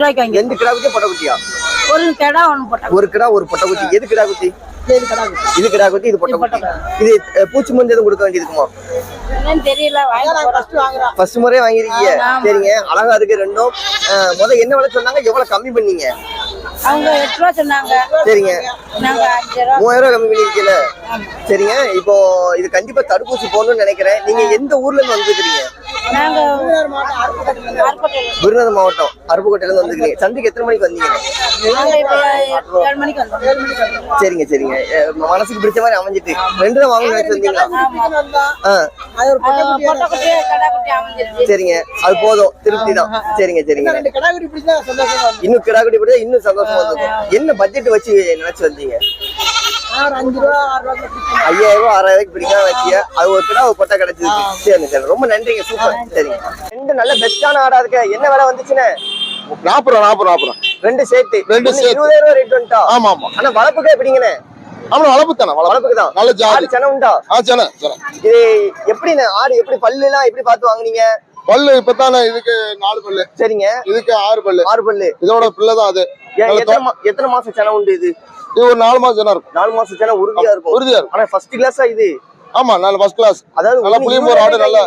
ரூபாய்க்கு எந்த கிடா குட்டி பொட்டக்குட்டியா ஒரு கடை ஒன்று ஒரு கிடா ஒரு பொட்டக்குட்டி எது கிடா கடை இது கிடா குட்டி இது பொட்டக்குட்டி இது அஹ், பூச்சி மருந்து எதுவும் கொடுக்க வேண்டியதுக்குமா? தெரியல ஃபர்ஸ்ட் முறையே வாங்கிருக்கீங்க. சரிங்க. அழகா இருக்கு ரெண்டும். அஹ், முத என்ன விலை சொன்னாங்க? எவ்வளவு கம்மி பண்ணீங்க? அவங்க எட்டு ரூபா சொன்னாங்க. சரிங்க. ரூபா. மூவாயிரம் ரூபாய் கம்மி பண்ணிருக்கீங்க சரிங்க. இப்போ இது கண்டிப்பா தடுப்பூசி போடணும்னு நினைக்கிறேன். நீங்க எந்த ஊர்ல இருந்து வந்துருக்கீங்க விருதுநகர் மாவட்டம் அருப்புக்கோட்டையில இருந்து வந்துருக்கீங்க. சந்தைக்கு எத்தனை மணிக்கு வந்தீங்க? சரிங்க சரிங்க. மனசுக்கு பிடிச்ச மாதிரி அமைஞ்சிட்டு. ரெண்டு தான் நினைச்சு வந்தீங்களா? சரிங்க. அது போதும். திருப்தி தான். சரிங்க சரிங்க. இன்னும் கிடாக்குடி பிடிச்சா இன்னும் சந்தோஷமா இருக்கும் என்ன பட்ஜெட் வச்சு நினைச்சு வந்தீங்க? ஐயாயிரம் ரூபாய் ஆறாயிரம் பிடிக்காம வச்சிய? அது ஒரு கிடா ஒரு பொட்டை கிடைச்சிருக்கு சரிங்க சரி ரொம்ப நன்றிங்க. சூப்பர். சரிங்க. ரெண்டு நல்ல பெஸ்டான ஆடா இருக்கு. என்ன விலை வந்துச்சுன்னு? நாற்பது ரூபா நாற்பது நாற்பது ரூபா. ரெண்டு சேர்த்து. ரெண்டு. இருபதாயிரம் ரூபாய் ரேட் வந்துட்டா? ஆமா ஆமா. ஆனா வளர்ப்புக்கே எப்படிங்கண்ணே? ஆமா வளர்ப்பு தானே வளர்ப்பு. வளர்ப்புக்கு தான் நல்ல ஜாதி. சனம் உண்டா? ஆ இது ஆடு எப்படி பல்லு எல்லாம் எப்படி பார்த்து வாங்குனீங்க? பல்லு இப்பதானே இதுக்கு நாலு பல்லு. சரிங்க. இதுக்கு ஆறு பல்லு. ஆறு பல்லு. இதோட பிள்ளை தான் அது. எத்தனை மா- எத்தனை மாசம் சனம் உண்டு இது? இது ஒரு நாலு மாசம் தானே இருக்கும். நாலு மாசம் உறுதியா இருக்கும். உறுதியா இருக்கும். ஆனா ஃபர்ஸ்ட் கிளாஸா இது? ஆமா நல்ல ஃபர்ஸ்ட் கிளாஸ் அதாவது நல்லா ஒண்ணு புளியம்பூர் ஆடு நல்லா.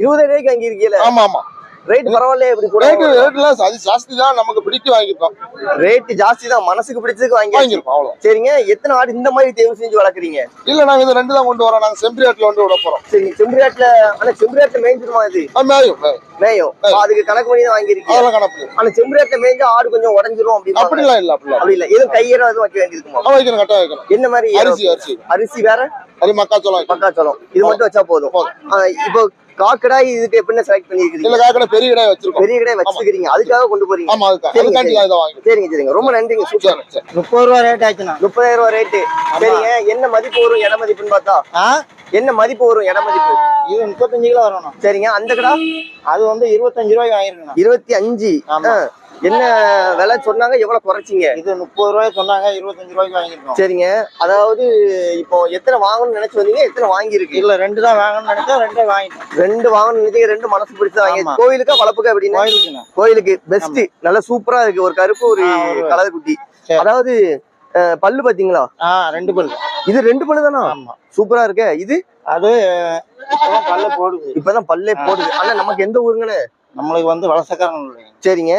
இருபதாயிரம் ரூபாய்க்கு வாங்கி இருக்கீல ஆமா ஆமா. ரேட் பரவாயில்லையே இப்படி கூட ரேட்டு ரேட்லாம் அது ஜாஸ்தி தான் நமக்கு பிடிக்க வாங்கிருக்கோம் ரேட் ஜாஸ்தி தான் மனசுக்கு பிடிச்சதுக்கு வாங்கி வாங்கிருக்கோம் அவ்வளவு சரிங்க எத்தனை ஆடு இந்த மாதிரி தேர்வு செஞ்சு வளர்க்குறீங்க? இல்ல நாங்க இது ரெண்டு தான் கொண்டு வரோம். நாங்க செம்பரியாட்டுல வந்து விட போறோம். சரி செம்பரியாட்டுல ஆனா செம்பரியாட்டுல மேய்ஞ்சிருமா இது? மேயும் மேயும். அதுக்கு கணக்கு பண்ணி தான் வாங்கியிருக்கீங்க. அதெல்லாம் கணக்கு ஆனா செம்பரியாட்டுல மேய்ஞ்சா ஆடு கொஞ்சம் உடஞ்சிரும் அப்படின்னு அப்படிலாம் இல்ல அப்படிலாம் அப்படி இல்ல. எதுவும் கையேறம் எதுவும் வைக்க வேண்டியிருக்குமா? வைக்கணும் கரெக்டா வைக்கணும். என்ன மாதிரி அரிசி அரிசி. அரிசி வேற? அது மக்காச்சோளம். மக்காச்சோளம். இது மட்டும் வச்சா போதும். இப்போ காக்கடாய் இதுக்கு எப்படின்னு செலக்ட் இல்ல பண்ணிருக்கீங்க காக்கடை பெரிய கடை வச்சிருக்கோம். பெரிய கடை வச்சிருக்கீங்க அதுக்காக கொண்டு போறீங்க. ஆமா அதுக்கு சரிங்க, சரிங்க. சரிங்க ரொம்ப நன்றிங்க. சூப்பர். முப்பது ரூபா ரேட் ஆச்சுண்ணா. முப்பதாயிரம் ரூபாய் ரேட்டு சரிங்க. என்ன மதிப்பு வரும்? இட மதிப்புன்னு பார்த்தா? என்ன மதிப்பு வரும்? இட மதிப்பு? இது முப்பத்தஞ்சு கிலோ வரணும் சரிங்க. அந்த கடா? அது வந்து இருபத்தஞ்சு ரூபாய்க்கு வாங்கிருக்கணும் இருபத்தி அஞ்சு. ஆமா. என்ன விலை சொன்னாங்க? எவ்வளவு குறைச்சிங்க? இது முப்பது ரூபாய் சொன்னாங்க இருபத்தஞ்சு ரூபாய்க்கு வாங்கிருக்கோம் சரிங்க. அதாவது இப்போ எத்தனை வாங்கணும்னு நினைச்சு வந்தீங்க? எத்தனை வாங்கியிருக்கு? இல்ல ரெண்டு தான் வாங்கணும்னு நினைச்சா ரெண்டே வாங்கிட்டோம். ரெண்டு வாங்கணும்னு நினைச்சீங்க ரெண்டு மனசு பிடிச்சா வாங்கி. கோயிலுக்கா வளர்ப்புக்கா எப்படின்னா? கோயிலுக்குண்ணா கோயிலுக்கு. பெஸ்ட் நல்லா சூப்பரா இருக்கு. ஒரு கருப்பு ஒரு கலர் குட்டி. அதாவது பல்லு பாத்தீங்களா ரெண்டு பல்லு. இது ரெண்டு பல்லு தானா? சூப்பரா இருக்கு. இது? அது இப்பதான் பல்ல போடுது. இப்பதான் பல்லே போடுது. ஆனா நமக்கு எந்த ஊருங்கன்னு நம்மளுக்கு வந்து வலசக்காரங்க சரிங்க.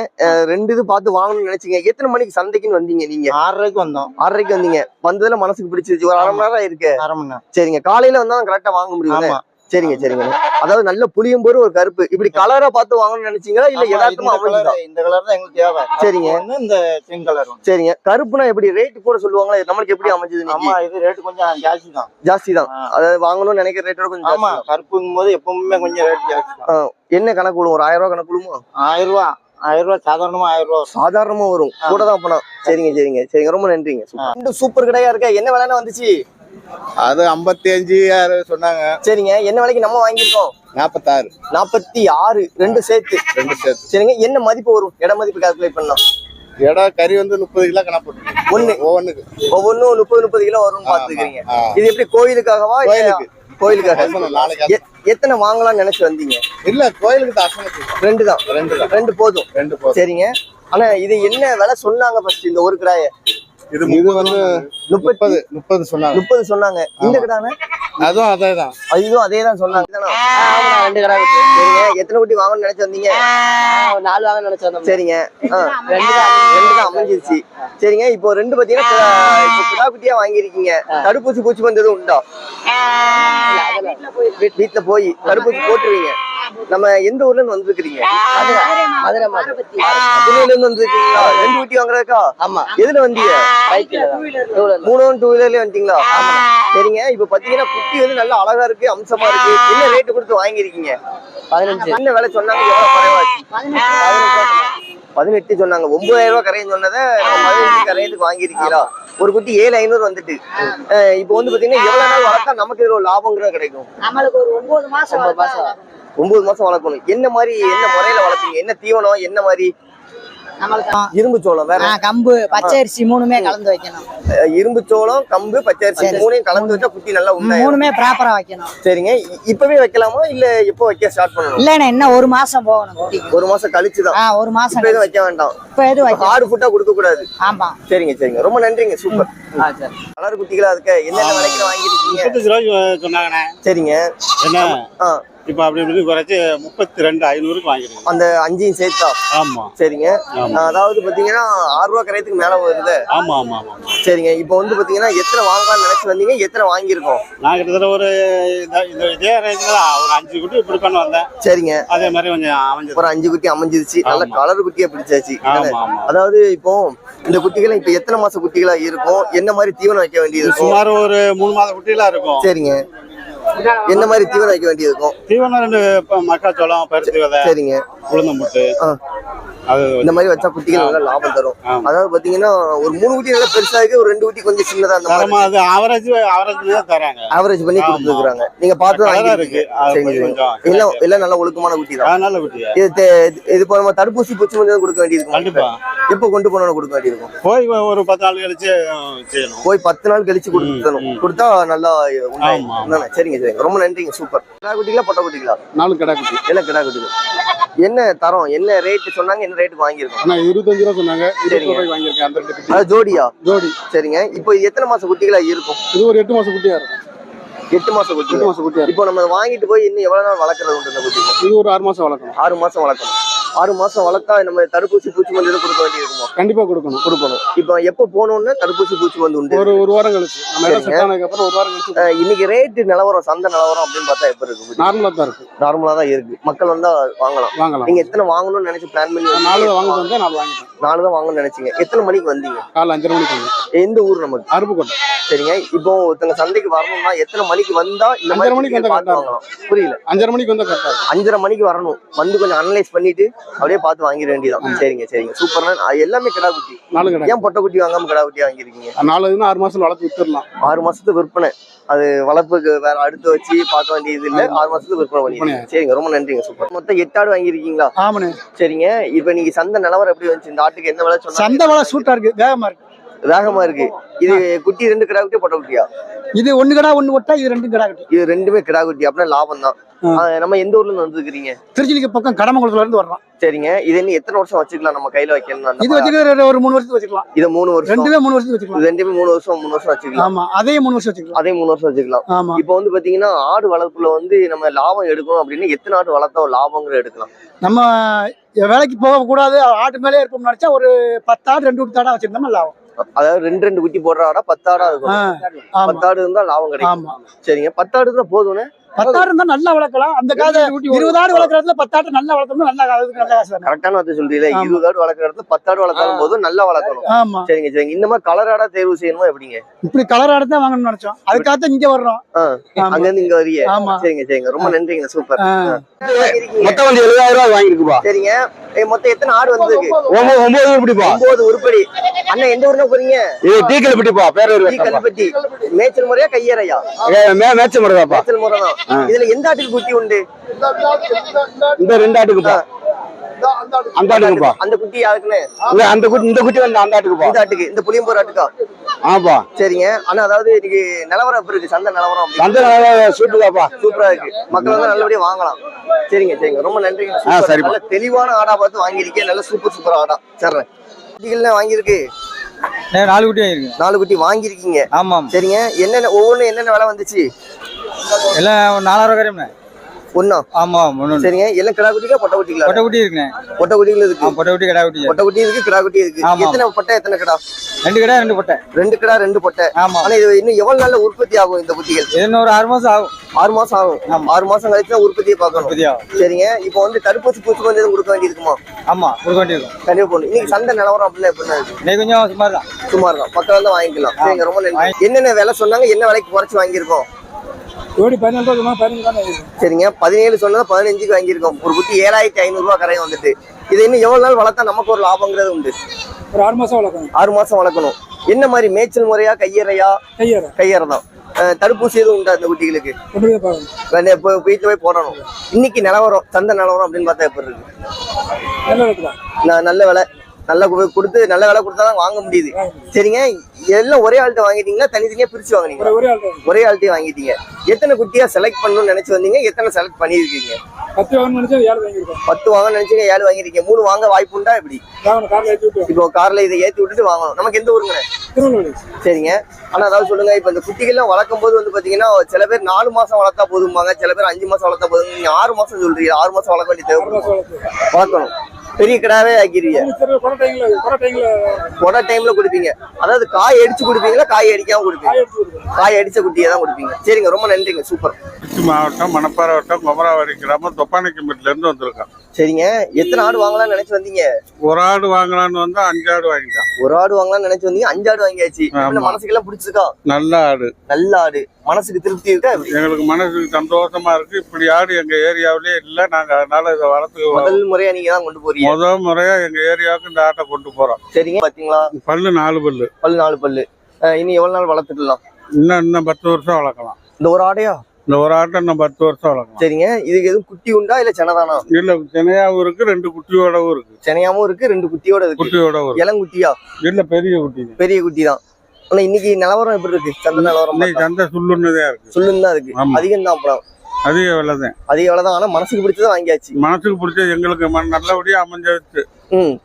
ரெண்டு இது பார்த்து வாங்கணும்னு நினைச்சீங்க. எத்தனை மணிக்கு சந்தைக்குன்னு வந்தீங்க நீங்க? ஆறு ரூபாய்க்கு வந்தோம். ஆறரைக்கு வந்தீங்க. வந்ததுல மனசுக்கு பிடிச்சிருச்சு. ஒரு அரை மணி நேரம் இருக்கு அரை மணி நேரம். சரிங்க. காலையில வந்தா கரெக்டா வாங்க முடியும் சரிங்க சரிங்க. அதாவது நல்ல புளியம்போரு ஒரு கருப்பு. இப்படி கலரா பார்த்து வாங்கணும்னு நினைச்சீங்களா? இல்ல யதார்த்தமா இந்த கலர் கலர் தான் எங்களுக்கு தேவை. சரிங்க. இந்த செங்கலர் சரிங்க. கருப்புனா எப்படி? ரேட் கூட சொல்லுவாங்களா? நம்மளுக்கு எப்படி அமைஞ்சது ஆமா இது ரேட் கொஞ்சம் ஜாஸ்தி தான் ஜாஸ்தி தான். அதாவது வாங்கணும்னு நினைக்கிற ரேட்டோட கொஞ்சம் ஆமா கருப்புங்கும் போது எப்பவுமே கொஞ்சம் ரேட் ஜாஸ்தி. என்ன கணக்கு விழும் ஒரு ஆயிரம் ரூபாய் கணக்கு விழுமா ஆயிரம் ரூபா ஆயிரம் ரூபா சாதாரணமா ஆயிரம் ரூபா வரும். சாதாரணமா வரும். கூட தான் பணம் சரிங்க சரிங்க. சரிங்க. ரொம்ப நன்றிங்க. ரெண்டு சூப்பர் கடையா இருக்க? என்ன விலைன்னு வந்துச்சு? அது ஐம்பத்தி அஞ்சு சொன்னாங்க. சரிங்க. என்ன விலைக்கு நம்ம வாங்கியிருக்கோம்? நாற்பத்தாறு நாற்பத்தி ஆறு ரெண்டு சேர்த்து. ரெண்டு சேர்த்து. சரிங்க. என்ன மதிப்பு வரும்? இட மதிப்பு கால்குலேட் பண்ணலாம். இடம் கறி வந்து முப்பது கிலோ கணக்கு ஒண்ணு. ஒவ்வொன்றுக்கு. ஒவ்வொன்றும் முப்பது முப்பது கிலோ வரும்னு பாத்துக்கிறீங்க. இது எப்படி கோயிலுக்காகவா? கோயிலுக்கு. கோயிலுக்காக? எத்தனை வாங்கலாம்னு நினைச்சு வந்தீங்க? இல்ல கோயிலுக்கு தான் ரெண்டு தான். ரெண்டு ரெண்டு போதும். ரெண்டு போதும். சரிங்க. ஆனா இது என்ன விலை சொன்னாங்க ஃபர்ஸ்ட் இந்த ஒரு கிடாய? இது இது வந்து முப்பது முப்பது சொன்னாங்க. முப்பது சொன்னாங்க. இந்த கிடான? அதுவும் அதே தான் இதுவும் அதே தான் சொன்னாங்க? ரெண்டு கடை சரிங்க. எத்தனை குட்டி வாங்கணும்னு நினைச்சு வந்தீங்க? நாலு வாங்க நினைச்சு வந்தோம். சரிங்க. ரெண்டு தான் ரெண்டு தான் அமைஞ்சிருச்சு. சரிங்க. இப்போ ரெண்டு பாத்தீங்கன்னா கிடா- குட்டியா வாங்கியிருக்கீங்க. தடுப்பூசி பூச்சி வந்தது உண்டா? வீட்டுல போய் தடுப்பூசி போட்டுருவீங்க. நம்ம எந்த ஊர்ல இருந்து வந்திருக்கீங்க மதுரை. மாதிரி மதுரையில இருந்து வந்திருக்கீங்களா ரெண்டு குட்டி வாங்குறதுக்கா? ஆமா. எதுல வந்தீங்க? பைக்ல மூணு டூ வீலர்லயே வந்துட்டீங்களா? சரிங்க. இப்ப பாத்தீங்கன்னா குட்டி வந்து நல்லா அழகா இருக்கு அம்சமா இருக்கு. என்ன ரேட்டு கொடுத்து வாங்கியிருக்கீங்க? பதினஞ்சு. என்ன விலை சொன்னாங்க? எவ்வளவு குறைவாச்சு. பதினெட்டு. சொன்னாங்க. ஒன்பதாயிரம் ரூபாய் கரையன்னு சொன்னதை பதினஞ்சு கரையத்துக்கு வாங்கியிருக்கீங்களா? ஒரு குட்டி ஏழு ஐநூறு வந்துட்டு. இப்போ வந்து பாத்தீங்கன்னா எவ்வளவு நாள் வளர்த்தா நமக்கு லாபங்கிறது கிடைக்கும்? நம்மளுக்கு ஒரு ஒன்பது மாசம் ஒன்பது மாசம் வளர்க்கணும். என்ன மாதிரி என்ன முறையில வளர்ப்பீங்க? என்ன தீவனம்? என்ன மாதிரி? இரும்பு சோளம் வேற. கம்பு பச்சை அரிசி மூணுமே கலந்து வைக்கணும். இரும்பு சோளம் கம்பு பச்சரிசி மூணையும் கலந்து வச்சா குட்டி நல்லா உண்டாயிரும். மூணுமே ப்ராப்பரா வைக்கணும். சரிங்க. இப்பவே வைக்கலாமா? இல்ல எப்போ வைக்க ஸ்டார்ட் பண்ணணும்? இல்லண்ணே இன்னும் ஒரு மாசம் போகணும் ஒரு மாசம் கழிச்சுதான் ஆ ஒரு மாசம் எதுவும் வைக்க வேண்டாம். இப்ப எது வைக்க ஹார்டு ஃபுட்டா கொடுக்க கூடாது. ஆமா. சரிங்க சரிங்க. ரொம்ப நன்றிங்க. சூப்பர் ஆ, சரி. கலர் குட்டிகளா இருக்க என்னென்ன விலைக்கு வாங்கிருக்கீங்க சொன்னாங்கண்ணே. சரிங்க. என்ன இப்போ அப்படி இப்படி குறைச்சி முப்பத்தி ரெண்டு ஐநூறுக்கு வாங்கிருக்கோம் அந்த அஞ்சையும் சேர்த்தா? ஆமா. சரிங்க. அதாவது பாத்தீங்கன்னா ஆறு ரூபா கரையத்துக்கு மேல வருது. ஆமா ஆமா ஆமா. சரிங்க. இப்போ வந்து பாத்தீங்கன்னா எத்தனை வாங்கலாம்னு நினைச்சு வந்தீங்க? எத்தனை வாங்கியிருக்கோம்? நான் கிட்டத்தட்ட ஒரு இந்த- இதே ரேஞ்சில் ஒரு அஞ்சு குட்டி பிடிக்கணும் வந்தேன். சரிங்க. அதே மாதிரி கொஞ்சம் அமைஞ்சது. ஒரு அஞ்சு குட்டி அமைஞ்சிருச்சு. நல்ல. கலர் குட்டியா பிடிச்சாச்சு. அதாவது இப்போ இந்த குட்டிகள் இப்ப எத்தனை மாச குட்டிகளா இருக்கும்? என்ன மாதிரி தீவனம் வைக்க வேண்டியது சுமார் ஒரு மூணு மாதம் குட்டிலாம் இருக்கும். சரிங்க. என்ன மாதிரி தீவனம் வைக்க வேண்டியது இருக்கும்? தீவனம் ரெண்டு மக்காச்சோளம் பருத்தி விதை சரிங்க. உளுந்தம்புட்டு. இந்த மாதிரி வச்சா குட்டிகள் நல்லா லாபம் தரும். அதாவது பாத்தீங்கன்னா ஒரு மூணு குட்டி நல்லா பெருசா இருக்கு ஒரு ரெண்டு குட்டி கொஞ்சம் சின்னதா அந்த மாதிரி. ஆவரேஜ் ஆவரேஜ் தான் தராங்க. ஆவரேஜ் பண்ணி. கொடுத்துருக்காங்க நீங்க பார்த்து இருக்கு. எல்லாம் எல்லாம் நல்ல ஒழுக்கமான குட்டி தான் ஆ, நல்ல குட்டியா? இது இது இப்போ நம்ம தடுப்பூசி பூச்சி மருந்து கொடுக்க வேண்டியிருக்கும் கண்டிப்பா. எப்போ கொண்டு போனோம் கொடுக்க வேண்டியிருக்கும் போய் ஒரு பத்து நாள் கழிச்சு செய்யணும். போய் பத்து நாள் கழிச்சு கொடுத்தணும். கொடுத்தா நல்லா? சரிங்க சரிங்க. ரொம்ப நன்றிங்க. சூப்பர். கிடா குட்டிகளா பொட்டை குட்டிகளா? நாலு கடை குட்டி. எல்லாம் கிடா குட்டிகள்? என்ன தரம்? என்ன ரேட் சொன்னாங்க? என்ன ரேட்டுக்கு வாங்கியிருக்கோம்? ஆனா இருபத்தஞ்சு ரூபா சொன்னாங்க. இருபது. ரூபாய்க்கு வாங்கியிருக்கேன். அந்த ரெண்டு குட்டி அது ஜோடியா? ஜோடி. சரிங்க. இப்போ எத்தனை மாசம் குட்டிகளா இருக்கும்? இது ஒரு எட்டு மாசம் குட்டியா இருக்கும். எட்டு மாசம் குட்டி எட்டு மாசம் குட்டியா இப்போ நம்ம வாங்கிட்டு போய் இன்னும் எவ்வளவு நாள் வளர்க்கறது உண்டு இந்த குட்டிகள்? இது ஒரு ஆறு மாசம் வளர்க்கணும். ஆறு மாசம் வளர்க்கணும். ஆறு மாசம் வளர்த்தா நம்ம தடுப்பூசி பூச்சி மருந்து கொடுக்க வேண்டியிருக்குமா? கண்டிப்பா கொடுக்கணும். கொடுக்கணும். இப்போ எப்போ போகணும்னா தடுப்பூசி பூச்சி மருந்து உண்டு. ஒரு ஒரு வாரம் கழிச்சு. அப்புறம் ஒரு வாரம் கழிச்சு இன்னைக்கு ரேட்டு நிலவரம் சந்தை நிலவரம் அப்படின்னு பார்த்தா எப்ப இருக்கு நார்மலா தான் இருக்கு. நார்மலா தான் இருக்கு. மக்கள் வந்தா வாங்கலாம். வாங்கலாம். நீங்க எத்தனை வாங்கணும்னு நினைச்சு பிளான் பண்ணி நாலு? வாங்கிட்டு வந்தேன் நாலு வாங்கிட்டேன். நாலு தான் வாங்கணும்னு நினைச்சீங்க. எத்தனை மணிக்கு வந்தீங்க? காலைல அஞ்சரை மணிக்கு எந்த ஊர் நமக்கு? அருப்புக்கோட்டை. சரிங்க. இப்போ ஒருத்தங்க சந்தைக்கு வரணும்னா எத்தனை மணிக்கு வந்தா இந்த மணிக்கு வந்தா புரியல. அஞ்சரை மணிக்கு வந்தா அஞ்சரை மணிக்கு வரணும். வந்து கொஞ்சம் அனலைஸ் பண்ணிட்டு அப்படியே பார்த்து வாங்கிட வேண்டியதான் சரிங்க சரிங்க. சூப்பர்னா எல்லாமே கிடா குட்டி. நாலு கடை ஏன் பொட்டை குட்டி வாங்காம கிடா குட்டி வாங்கிருக்கீங்க நாலு ஆறு மாசம் வளர்த்து வித்துடலாம். ஆறு மாசத்துக்கு விற்பனை. அது வளர்ப்புக்கு வேற அடுத்து வச்சு பார்க்க வேண்டியது இல்ல. ஆறு மாசத்துக்கு விற்பனை பண்ணிருக்கீங்க சரிங்க ரொம்ப நன்றிங்க சூப்பர். மொத்தம் எட்டு ஆடு வாங்கியிருக்கீங்களா? ஆமாண்ணே. சரிங்க இப்போ நீங்க சந்தை நிலவரம் எப்படி வந்துச்சு? இந்த ஆட்டுக்கு என்ன விலை சொன்னாங்க? சந்தை வள சூட்டா இருக்கு. வேகமா இருக்கு. வேகமா இருக்கு. இது குட்டி ரெண்டு கிடா குட்டியா பொட்டை குட்டியா? இது ஒண்ணு கடா ஒண்ணு ஒட்டா இது ரெண்டும் கடா கட்டி. இது ரெண்டுமே கிடா குட்டி. அப்படின்னா லாபம் தான் நம்ம எந்த ஊர்ல இருந்து வந்துருக்கீங்க திருச்சிலிக்கு பக்கம் கடமங்குளத்துல இருந்து வர்றோம். சரிங்க. இது இன்னும் எத்தனை வருஷம் வச்சுக்கலாம் நம்ம கையில வைக்கணும் இது? வச்சுக்கிறது ஒரு மூணு வருஷத்துக்கு வச்சுக்கலாம். இதை மூணு வருஷம். ரெண்டுமே மூணு வருஷத்துக்கு வச்சுக்கலாம். ரெண்டுமே மூணு வருஷம் மூணு வருஷம் வச்சுக்கலாம். ஆமா அதே மூணு வருஷம் வச்சுக்கலாம். அதே மூணு வருஷம் வச்சுக்கலாம். ஆமா. இப்போ வந்து பாத்தீங்கன்னா ஆடு வளர்ப்புல வந்து நம்ம லாபம் எடுக்கணும் அப்படின்னு எத்தனை ஆடு வளர்த்தா லாபங்கிற எடுக்கலாம். நம்ம வேலைக்கு போக கூடாது ஆட்டு மேலே இருப்போம்னு நினைச்சா ஒரு பத்து ஆடு ரெண்டு விட்டு தாடா வச்சிருந்தோம் நல்லா ஆகும் அதாவது ரெண்டு ரெண்டு குட்டி போடுற ஆடா பத்து ஆடா இருக்கும் பத்தாடு இருந்தா லாபம் கிடைக்கும். சரிங்க. பத்தாடு தான் போதும்னே? பத்து ஆடு இருந்தா நல்லா வளர்க்கலாம். அந்த காலத்துல இருபது ஆடு வளர்க்கறதுல பத்து ஆடு நல்லா வளர்க்கணும் நல்லா நல்ல காசு தானே. கரெக்டான வார்த்தை சொல்றீங்களா. ஆமா. இருபது ஆடு வளர்க்குற இடத்துல பத்தாடு வளர்த்தாலும் போதும் நல்லா வளர்க்கணும். ஆமா. சரிங்க சரிங்க. இந்த மாதிரி கலர் ஆடா தேர்வு செய்யணுமா எப்படிங்க? இப்படி கலர் ஆடு தான் வாங்கணும்னு நினைச்சோம். அதுக்காக இங்க வர்றோம். அங்க இருந்து இங்க வரீங்க ஆமா. சரிங்க சரிங்க. ரொம்ப நன்றிங்க. சூப்பர். மொத்தம் வந்து எழுபதாயிரம் ரூபாய் வாங்கிருக்குப்பா சரிங்க. ஏய், மொத்தம் எத்தனை ஆடு வந்திருக்கு? ஒன்பது. ஒன்பது உருப்படிப்பா ஒன்பது உருப்படி. அண்ணன் எந்த ஊர்ல போறீங்க? இது டீக்கல் பிடிப்பா பேரூர் டீ கல்பட்டி மேய்ச்சல் முறையா கையறையா? மேட்ச முறைதாப்பா. மேய்ச்சல் முறை தான் இதுல எந்த ஆட்டுக்கு குட்டி உண்டு? இந்த ரெண்டு ஆட்டுக்குப்பா அந்த ஆட்டுக்குப்பா அந்த குட்டி யாருக்குன்னு? அந்த குட்டி இந்த குட்டி வந்து அந்த ஆட்டுக்குப்பா இந்த ஆட்டுக்கு இந்த புளியம்பூர் ஆட்டுக்கா? ஆமாப்பா சரிங்க. ஆனா அதாவது இன்னைக்கு நிலவரம் எப்படி இருக்கு? சந்தை நிலவரம் அப்படி அந்த சூட்டுதாப்பா சூப்பரா இருக்கு மக்கள் வந்து நல்லபடியா வாங்கலாம். சரிங்க சரிங்க. ரொம்ப நன்றிங்க ஆ. சரிப்பா. நல்ல தெளிவான ஆடா பார்த்து வாங்கியிருக்கேன். நல்ல சூப்பர் சூப்பர் ஆடா. சரி குட்டிகள்லாம் வாங்கியிருக்கு? நாலு குட்டி வாங்கிருக்கேன் நாலு குட்டி வாங்கியிருக்கீங்க. ஆமாம். சரிங்க. என்னென்ன ஒவ்வொன்றும் என்னென்ன விலை வந்துச்சு? எல்லாம் ஒரு நாலாயிரம் கரையும்ண்ணே ஒண்ணா? ஆமாம் ஒன்று சரிங்க. எல்லாம் கிடா குட்டிக்கா பொட்டை குட்டி இருக்குண்ணே. பொட்டை குட்டிகள் இருக்கு. பொட்டை குட்டி கடா குட்டி. பொட்டை குட்டி இருக்கு கிடா குட்டி இருக்கு. ஆமா. எத்தனை பொட்டை எத்தனை கிடா? ரெண்டு கடை ரெண்டு பொட்டை. ரெண்டு கிடா ரெண்டு பொட்டை. ஆமாம் ஆனா இது இன்னும் எவ்வளவு நாள்ல உற்பத்தி ஆகும் இந்த குட்டிகள்? இன்னும் ஒரு ஆறு மாதம் ஆகும். ஆறு மாசம் ஆகும். ஆறு மாசம் கழிச்சு தான் உற்பத்தியை பார்க்கணும். உற்பத்தி ஆகும். சரிங்க. இப்போ வந்து தடுப்பூசி பூச்சி எதுவும் கொடுக்க வேண்டியிருக்குமா? ஆமாம் கொடுக்க வேண்டியிருக்கும். கண்டிப்பா போகணும். இன்னைக்கு சந்தை நிலவரம் அப்படிலாம் எப்படி கொஞ்சம் சுமார் தான் சுமார் தான் மக்கள் வந்து வாங்கிக்கலாம். சரிங்க ரொம்ப நன்றி. என்னென்ன விலை சொன்னாங்க? என்ன விலைக்கு குறைச்சு வாங்கியிருக்கோம்? ஜோடி ரூபா சொன்னா பதினஞ்சு. சரிங்க. பதினேழு சொன்னது பதினஞ்சுக்கு வாங்கியிருக்கோம். ஒரு குட்டி ஏழாயிரத்தி ஐநூறு ரூபா கரையும் வந்துட்டு. இது இன்னும் எவ்வளவு நாள் வளர்த்தா நமக்கு ஒரு லாபங்கிறது உண்டு. ஒரு ஆறு மாசம் வளர்க்கணும். ஆறு மாசம் வளர்க்கணும். என்ன மாதிரி மேய்ச்சல் முறையா கையறையா? கையாறு. கையறை தான் தடுப்பூசி எதுவும் உண்டா இந்த குட்டிகளுக்கு? போய் வீட்டு போய் போடணும். இன்னைக்கு நிலவரம் சந்தை நிலவரம் அப்படின்னு பார்த்தா எப்படி இருக்கு? நல்ல விலை. நல்ல கொடுத்து நல்ல விலை கொடுத்தா தான் வாங்க முடியுது. சரிங்க? எல்லாம் ஒரே ஆள்கிட்ட வாங்கிட்டீங்களா? தனித்தனியா பிரிச்சு வாங்குனீங்க ஒரே ஆள் ஒரே ஆள்கிட்டயே வாங்கிட்டீங்க. எத்தனை குட்டியா செலக்ட் பண்ணணும்னு நினைச்சு வந்தீங்க? எத்தனை செலக்ட் பண்ணியிருக்கீங்க? பத்து வாங்க நினைச்சீங்க ஏழு வாங்கிருக்கீங்க மூணு வாங்க வாய்ப்பு உண்டா எப்படி? இப்போ கார்ல இதை ஏத்தி விட்டுட்டு வாங்கணும். நமக்கு எந்த ஊருங்க? சரிங்க. ஆனா அதாவது சொல்லுங்க இப்ப இந்த குட்டிகள்லாம் வளர்க்கும் போது வந்து பாத்தீங்கன்னா சில பேர் நாலு மாசம் வளர்த்தா போதும்பாங்க சில பேர் அஞ்சு மாசம் வளர்த்தா போதும் நீங்க ஆறு மாசம் சொல்றீங்க ஆறு மாசம் வளர்க்க வேண்டிய தேவைப்படும்? வளர்க்கணும். பெரிய கிடாவே ஆக்கிடுவீங்க கொடை டைம்ல கொடுப்பீங்க. அதாவது காய் அடிச்சு கொடுப்பீங்களா காய் அடிக்காம கொடுப்பீங்க? காய் அடிச்ச குட்டியை தான் கொடுப்பீங்க. சரிங்க ரொம்ப நன்றிங்க சூப்பர். திருச்சி மாவட்டம் மணப்பாறை வட்டம் குமராவரி கிராமம் தொப்பானிக்கம்பட்டில இருந்து வந்திருக்கோம். சரிங்க எத்தனை ஆடு வாங்கலாம்னு நினைச்சு வந்தீங்க? ஒரு ஆடு வாங்கலாம்னு வந்தா அஞ்சு ஆடு வாங்கிட்டான் ஒரு ஆடு வாங்கலாம்னு நினைச்சு வந்தீங்க அஞ்சு ஆடு வாங்கியாச்சு. மனசுக்கெல்லாம் பிடிச்சிருக்கா? நல்ல ஆடு. நல்ல ஆடு. மனசுக்கு திருப்தி இருக்கா? எங்களுக்கு மனசுக்கு சந்தோஷமா இருக்கு. இப்படி ஆடு எங்க ஏரியாவிலே இல்ல. நாங்க அதனால இதை வளர்த்து முதல் முறையா நீங்க தான் கொண்டு போறீங்க. முதல் முறையா எங்க ஏரியாவுக்கு இந்த ஆட்டை கொண்டு போறோம். சரிங்க. பாத்தீங்களா? பல்லு நாலு பல்லு. பல்லு நாலு பல்லு. இனி எவ்வளவு நாள் வளர்த்துக்கலாம்? இன்னும் இன்னும் பத்து வருஷம் வளர்க்கலாம். இந்த ஒரு ஆடையா? இந்த ஒரு ஆட்டை இன்னும் பத்து வருஷம் வளர்க்கலாம். சரிங்க. இதுக்கு எதுவும் குட்டி உண்டா இல்ல செனதானா இல்ல தினையாவும் இருக்கு ரெண்டு குட்டியோடவும் இருக்கு. செனையாவும் இருக்கு ரெண்டு குட்டியோட இருக்கு. இருக்கு. இளங்குட்டியா? இல்ல பெரிய குட்டி. பெரிய குட்டி தான். ஆனா இன்னைக்கு நிலவரம் எப்படி இருக்கு? சந்தை நிலவரம்? சந்தை சுள்ளுன்னதே இருக்கு. சொல்லுன்னு தான் இருக்கு. அதிகம் தான் அப்புறம். அதிக விலைதான் அதிக விலை தான். ஆனா மனசுக்கு பிடிச்சதை வாங்கியாச்சு. மனசுக்கு பிடிச்ச எங்களுக்கு ம- நல்லபடியா அமைஞ்சிருச்சு. ம்.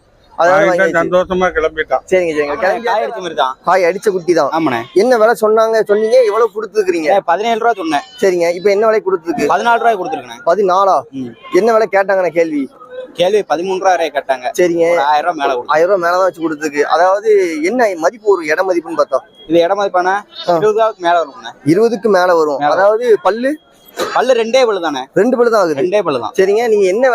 சந்தோஷமா கிளம்பிட்டான். சரிங்க சரிங்க. காய் அடிச்ச மாதிரி தான் காய் அடிச்ச குட்டி தான். ஆமாண்ணே. என்ன விலை சொன்னாங்க? சொன்னீங்க எவ்வளவு கொடுத்துருக்கீங்க. பதினேழு ரூபா சொன்னேன். சரிங்க இப்போ என்ன விலை கொடுத்துருக்கு? பதினாலு ரூபாய் கொடுத்துருக்கேன் பதினாலா? ம். என்ன விலை கேட்டாங்கண்ணே கேள்வி? கேள்வி வரை கேட்டாங்க. சரிங்க. ஆயிரம் ரூபாய் மேல ஆயிரம் ரூபாய் மேலதான் வச்சு கொடுத்துருக்கு. அதாவது என்ன மதிப்பு ஒரு இட மதிப்புன்னு பார்த்தா? இது இடம் மதிப்பானே இருபது ரூபாய்க்கு மேல வரும்ண்ணே. இருபதுக்கு மேல வரும். அதாவது பல்லு? பல்லு ரெண்டே பல்லு தானே ரெண்டு பல்லு தான் ரெண்டே பல்லு தான் சரிங்க நீங்க என்ன